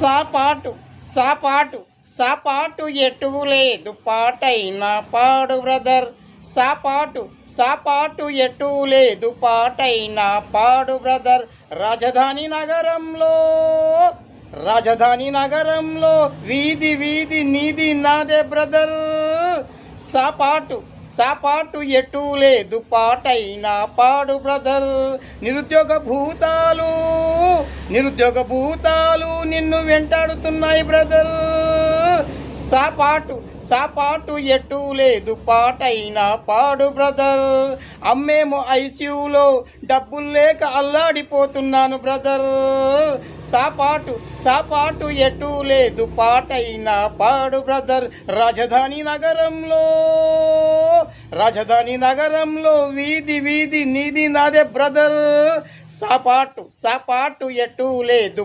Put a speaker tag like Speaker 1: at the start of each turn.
Speaker 1: సాపాటు సాపాటు సాపాటు ఎటులేదు పాటైనా పాడు బ్రదర్. సాపాటు సాపాటు ఎటు లేదు పాటైన పాడు బ్రదర్. రాజధాని నగరంలో రాజధాని నగరంలో వీధి వీధి నీది నాదే బ్రదర్. సాపాటు సాపాటు ఎటు లేదు పాటైన పాడు బ్రదర్. నిరుద్యోగ భూతాలు నిరుద్యోగ భూతాలు నిన్ను వెంటాడుతున్నాయి బ్రదర్. సాపాటు సాపాటు ఎటు లేదు పాటైనా పాడు బ్రదర్. అమ్మేమో ఐసీయూలో డబ్బులు లేక అల్లాడిపోతున్నాను బ్రదర్. సాపాటు సాపాటు ఎటు లేదు పాటైనా పాడు బ్రదర్. రాజధాని నగరంలో రాజధాని నగరంలో వీధి వీధి నీది నాదే బ్రదర్ సాపాటు సాపాటు ఎటు లేదు.